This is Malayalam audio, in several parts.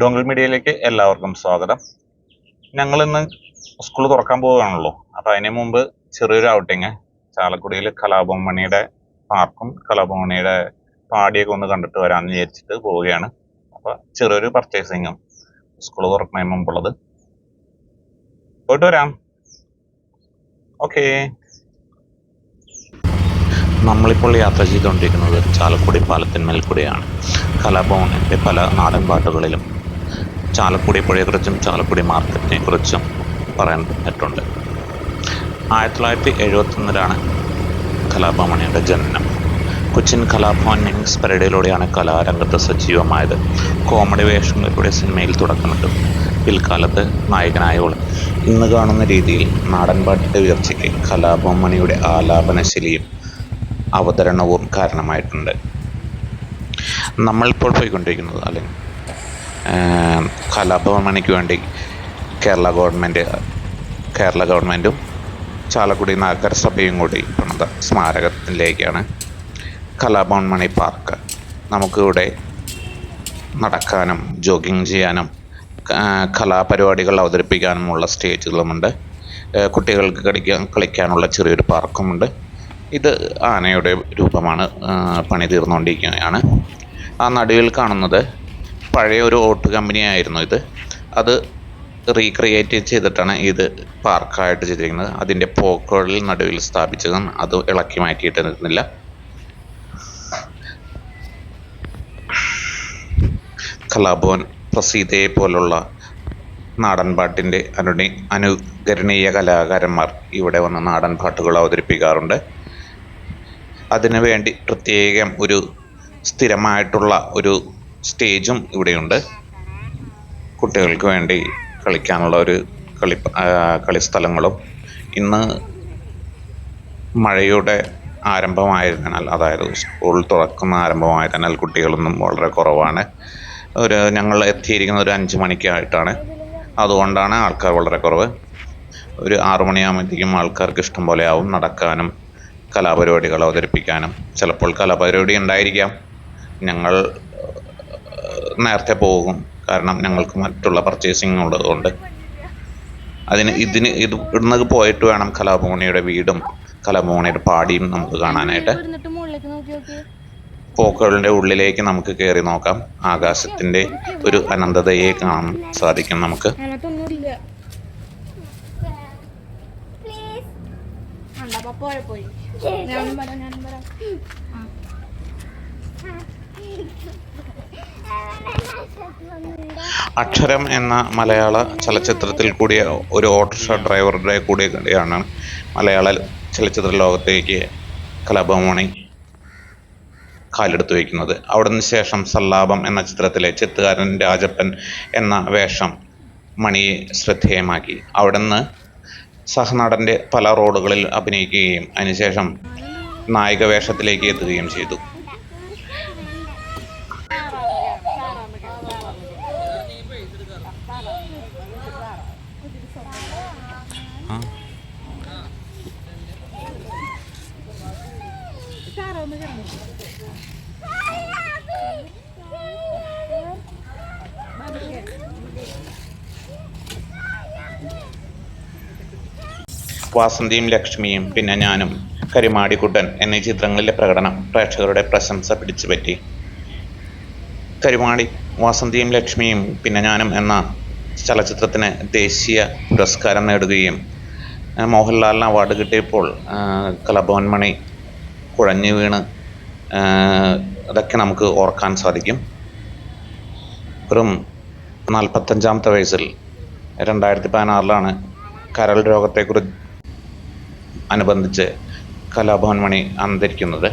ഡോങ്കിൾ മീഡിയയിലേക്ക് എല്ലാവർക്കും സ്വാഗതം. ഞങ്ങൾ ഇന്ന് സ്കൂൾ തുറക്കാൻ പോവുകയാണല്ലോ. അപ്പൊ അതിന് മുമ്പ് ചെറിയൊരു ഔട്ടിങ് ചാലക്കുടിയിൽ കലാഭവമണിയുടെ പാർക്കും കലാഭവമണിയുടെ പാടിയൊക്കെ ഒന്ന് കണ്ടിട്ട് വരാമെന്ന് വിചാരിച്ചിട്ട് പോവുകയാണ്. അപ്പൊ ചെറിയൊരു പർച്ചേസിങ്ങും സ്കൂൾ തുറക്കുന്നതിന് മുമ്പുള്ളത്. പോയിട്ട് വരാം. ഓക്കേ നമ്മളിപ്പോൾ യാത്ര ചെയ്തുകൊണ്ടിരിക്കുന്നത് ചാലക്കുടി പാലത്തിന്മേൽ കൂടിയാണ്. കലാഭവനിന്റെ പല നാടൻ പാട്ടുകളിലും ചാലക്കുടി പുഴയെക്കുറിച്ചും ചാലക്കുടി മാർക്കറ്റിനെ കുറിച്ചും പറ്റുണ്ട് ആയിരത്തി തൊള്ളായിരത്തി എഴുപത്തൊന്നിലാണ് കലാഭവമണിയുടെ ജനനം. കൊച്ചിൻ കലാഭവൻ വിങ്സ് പരേഡിലൂടെയാണ് കലാരംഗത്ത് സജീവമായത്. കോമഡി വേഷങ്ങളിലൂടെ സിനിമയിൽ തുടക്കമിട്ടു. പിൽക്കാലത്ത് നായകനായവൾ ഇന്ന് കാണുന്ന രീതിയിൽ നാടൻപാട്ടിന്റെ ഉയർച്ചയ്ക്ക് കലാഭവൻ മണിയുടെ ആലാപന ശൈലിയും അവതരണവും കാരണമായിട്ടുണ്ട്. നമ്മളിപ്പോൾ പോയിക്കൊണ്ടിരിക്കുന്നത് അല്ലെങ്കിൽ കലാഭവൻ മണിക്ക് വേണ്ടി കേരള ഗവൺമെന്റ് കേരള ഗവൺമെന്റും ചാലക്കുടി നഗരസഭയും കൂടി പണിത സ്മാരകത്തിലേക്കാണ് കലാഭവൻ മണി പാർക്ക്. നമുക്കിവിടെ നടക്കാനും ജോഗിങ് ചെയ്യാനും കലാപരിപാടികൾ അവതരിപ്പിക്കാനുമുള്ള സ്റ്റേജുകളുമുണ്ട്. കുട്ടികൾക്ക് കളിക്കാൻ കളിക്കാനുള്ള ചെറിയൊരു പാർക്കുമുണ്ട്. ഇത് ആനയുടെ രൂപമാണ് പണി തീർന്നുകൊണ്ടിരിക്കുകയാണ് ആ നടുവിൽ കാണുന്നത് പഴയ ഒരു ഓട്ട് കമ്പനിയായിരുന്നു ഇത്. അത് റീക്രിയേറ്റ് ചെയ്തിട്ടാണ് ഇത് പാർക്കായിട്ട് ചെയ്തിരിക്കുന്നത്. അതിന്റെ പോക്കുകളിൽ നടുവിൽ സ്ഥാപിച്ചതും അത് ഇളക്കി മാറ്റിയിട്ടിരുന്നില്ല. കലാഭവൻ പ്രസീതയെ പോലുള്ള നാടൻപാട്ടിന്റെ അനുണി അനുകരണീയ കലാകാരന്മാർ ഇവിടെ വന്ന് നാടൻ പാട്ടുകൾ അവതരിപ്പിക്കാറുണ്ട്. അതിനു വേണ്ടി പ്രത്യേകം ഒരു സ്ഥിരമായിട്ടുള്ള ഒരു സ്റ്റേജും ഇവിടെയുണ്ട്. കുട്ടികൾക്ക് വേണ്ടി കളിക്കാനുള്ള ഒരു കളി കളിസ്ഥലങ്ങളും. ഇന്ന് മഴയുടെ ആരംഭമായതിനാൽ അതായത് സ്കൂൾ തുറക്കുന്ന ആരംഭമായതിനാൽ കുട്ടികളൊന്നും വളരെ കുറവാണ്. ഒരു ഞങ്ങൾ എത്തിയിരിക്കുന്ന ഒരു അഞ്ച് മണിക്കായിട്ടാണ്. അതുകൊണ്ടാണ് ആൾക്കാർ വളരെ കുറവ്. ഒരു ആറു മണിയാകുമ്പോഴത്തേക്കും ആൾക്കാർക്ക് ഇഷ്ടം പോലെ ആവും നടക്കാനും കലാപരിപാടികൾ അവതരിപ്പിക്കാനും. ചിലപ്പോൾ കലാപരിപാടി ഉണ്ടായിരിക്കാം. ഞങ്ങൾ നേരത്തെ പോകും. കാരണം ഞങ്ങൾക്ക് മറ്റുള്ള പർച്ചേസിങ് ഉള്ളതുകൊണ്ട്. അതിന് ഇതിന് ഇത് ഇവിടുന്ന് പോയിട്ട് വേണം കലാഭവണിയുടെ വീടും കലാഭവണിയുടെ പാടിയും നമുക്ക് കാണാനായിട്ട്. പോക്കുകളുടെ ഉള്ളിലേക്ക് നമുക്ക് കയറി നോക്കാം. ആകാശത്തിന്റെ ഒരു അനന്തതയെ കാണാൻ സാധിക്കും നമുക്ക്. അതിനകത്തൊന്നുമില്ല അക്ഷരം എന്ന മലയാള ചലച്ചിത്രത്തിൽ കൂടിയ ഒരു ഓട്ടോറിക്ഷ ഡ്രൈവറുടെ കൂടിയാണ് മലയാള ചലച്ചിത്ര ലോകത്തേക്ക് കലാഭവമണി കാലെടുത്ത് വയ്ക്കുന്നത്. അവിടുന്ന് ശേഷം സല്ലാപം എന്ന ചിത്രത്തിലെ ചിത്തുകാരൻ രാജപ്പൻ എന്ന വേഷം മണിയെ ശ്രദ്ധേയമാക്കി. അവിടുന്ന് സഹനടന്റെ പല റോളുകളിൽ അഭിനയിക്കുകയും അതിനുശേഷം നായിക വേഷത്തിലേക്ക് എത്തുകയും ചെയ്തു. വാസന്തിയും ലക്ഷ്മിയും പിന്നെ ഞാനും കരിമാടിക്കുട്ടൻ എന്നീ ചിത്രങ്ങളിലെ പ്രകടനം പ്രേക്ഷകരുടെ പ്രശംസ പിടിച്ചുപറ്റി. കരിമാടി വാസന്തിയും ലക്ഷ്മിയും പിന്നെ ഞാനും എന്ന ചലച്ചിത്രത്തിന് ദേശീയ പുരസ്കാരം നേടുകയും മോഹൻലാലിന് അവാർഡ് കിട്ടിയപ്പോൾ കലാഭവൻ മണി കുഴഞ്ഞു വീണ് അതൊക്കെ നമുക്ക് ഓർക്കാൻ സാധിക്കും. വെറും നാൽപ്പത്തഞ്ചാമത്തെ വയസ്സിൽ രണ്ടായിരത്തി പതിനാറിലാണ് കരൾ രോഗത്തെക്കുറിച്ച് അനുബന്ധിച്ച് കലാഭവൻ മണി അന്തരിക്കുന്നത്.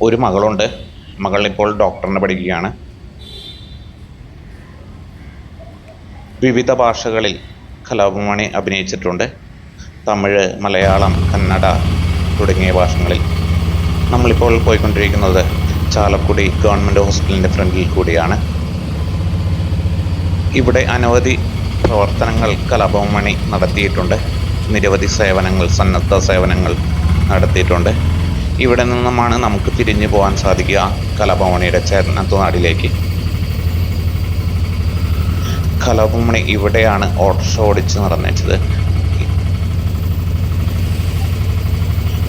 ഒരു മകളുണ്ട്. മകൾ ഇപ്പോൾ ഡോക്ടറിന് പഠിക്കുകയാണ്. വിവിധ ഭാഷകളിൽ കലാഭവൻ മണി അഭിനയിച്ചിട്ടുണ്ട്. തമിഴ് മലയാളം കന്നഡ തുടങ്ങിയ ഭാഷകളിൽ. നമ്മളിപ്പോൾ പോയിക്കൊണ്ടിരിക്കുന്നത് ചാലക്കുടി ഗവൺമെന്റ് ഹോസ്പിറ്റലിന്റെ ഫ്രണ്ടിൽ കൂടിയാണ്. ഇവിടെ അനവധി പ്രവർത്തനങ്ങൾ കലാഭവമണി നടത്തിയിട്ടുണ്ട്. നിരവധി സേവനങ്ങൾ സന്നദ്ധ സേവനങ്ങൾ നടത്തിയിട്ടുണ്ട്. ഇവിടെ നിന്നുമാണ് നമുക്ക് തിരിഞ്ഞു പോകാൻ സാധിക്കുക കലാഭവണിയുടെ ചേർന്നത്തുനാടിലേക്ക് കലാഭവണി ഇവിടെയാണ് ഓട്ടോറിക്ഷ ഓടിച്ച് നടന്നേച്ചത്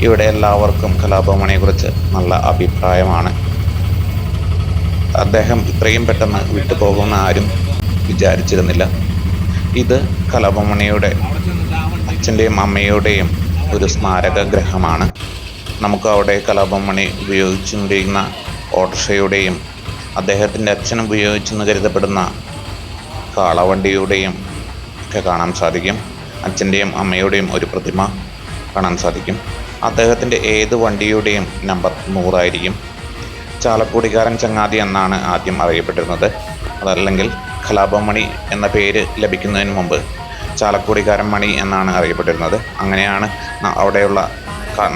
ഇവിടെ എല്ലാവർക്കും കലാഭവനെക്കുറിച്ച് നല്ല അഭിപ്രായമാണ്. അദ്ദേഹം ഇത്രയും പെട്ടെന്ന് വിട്ടുപോകുമെന്ന് ആരും വിചാരിച്ചിരുന്നില്ല. ഇത് കലാഭവണിയുടെ അച്ഛന്റെയും അമ്മയുടെയും ഒരു സ്മാരക ഗ്രഹമാണ് നമുക്ക് അവിടെ കലാഭവണി ഉപയോഗിച്ചുകൊണ്ടിരിക്കുന്ന ഓട്ടോറിക്ഷയുടെയും അദ്ദേഹത്തിന്റെ അച്ഛൻ ഉപയോഗിച്ചെന്ന് കരുതപ്പെടുന്ന കാളവണ്ടിയുടെയും ഒക്കെ കാണാൻ സാധിക്കും. അച്ഛന്റെയും അമ്മയുടെയും ഒരു പ്രതിമ കാണാൻ സാധിക്കും. അദ്ദേഹത്തിന്റെ ഏത് വണ്ടിയുടെയും നമ്പർ നൂറായിരിക്കും. ചാലക്കുടിക്കാരൻ ചങ്ങാതി എന്നാണ് ആദ്യം അറിയപ്പെട്ടിരുന്നത്. അതല്ലെങ്കിൽ കലാപമണി എന്ന പേര് ലഭിക്കുന്നതിന് മുമ്പ് ചാലക്കുടിക്കാരൻ മണി എന്നാണ് അറിയപ്പെട്ടിരുന്നത്. അങ്ങനെയാണ് അവിടെയുള്ള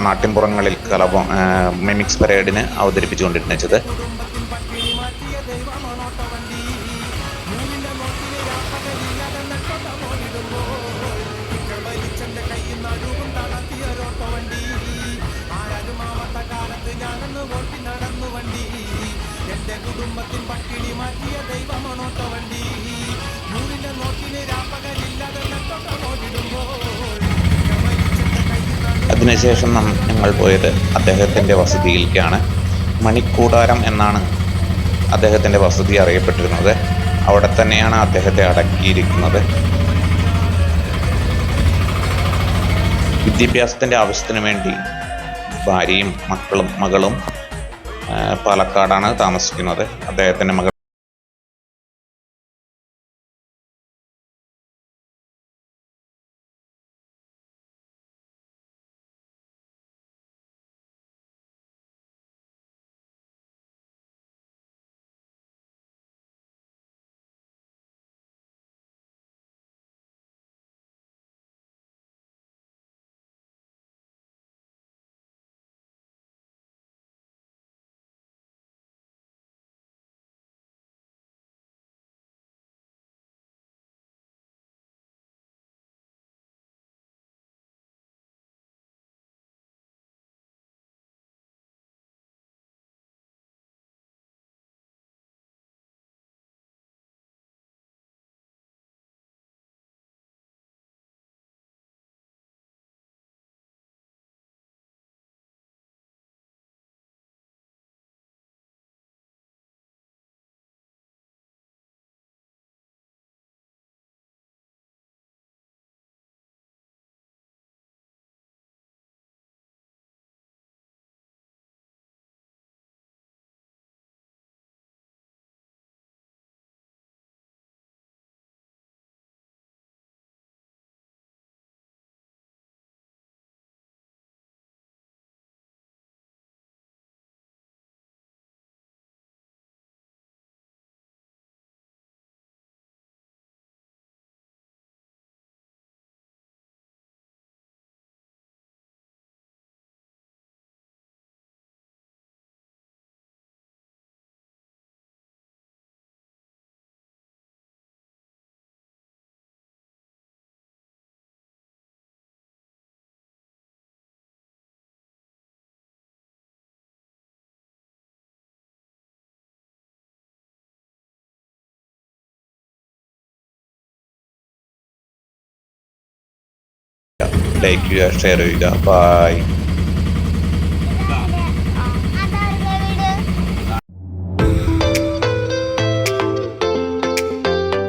നാട്ടിൻപുറങ്ങളിൽ കലാപം മിമിക്സ് പരേഡിന് അവതരിപ്പിച്ചുകൊണ്ടിരുന്നത്. അതിനുശേഷം നം- ഞങ്ങൾ പോയത് അദ്ദേഹത്തിന്റെ വസതിയിലേക്കാണ്. മണിക്കൂടാരം എന്നാണ് അദ്ദേഹത്തിന്റെ വസതി അറിയപ്പെട്ടിരുന്നത്. അവിടെ തന്നെയാണ് അദ്ദേഹത്തെ അടക്കിയിരിക്കുന്നത്. വിദ്യാഭ്യാസത്തിന്റെ ആവശ്യത്തിന് വേണ്ടി ഭാര്യയും മക്കളും മകളും പാലക്കാടാണ് താമസിക്കുന്നത്. അദ്ദേഹത്തിന്റെ മകൾ ലൈക്ക് ചെയ്യുക ഷെയർ ചെയ്യുക ബൈ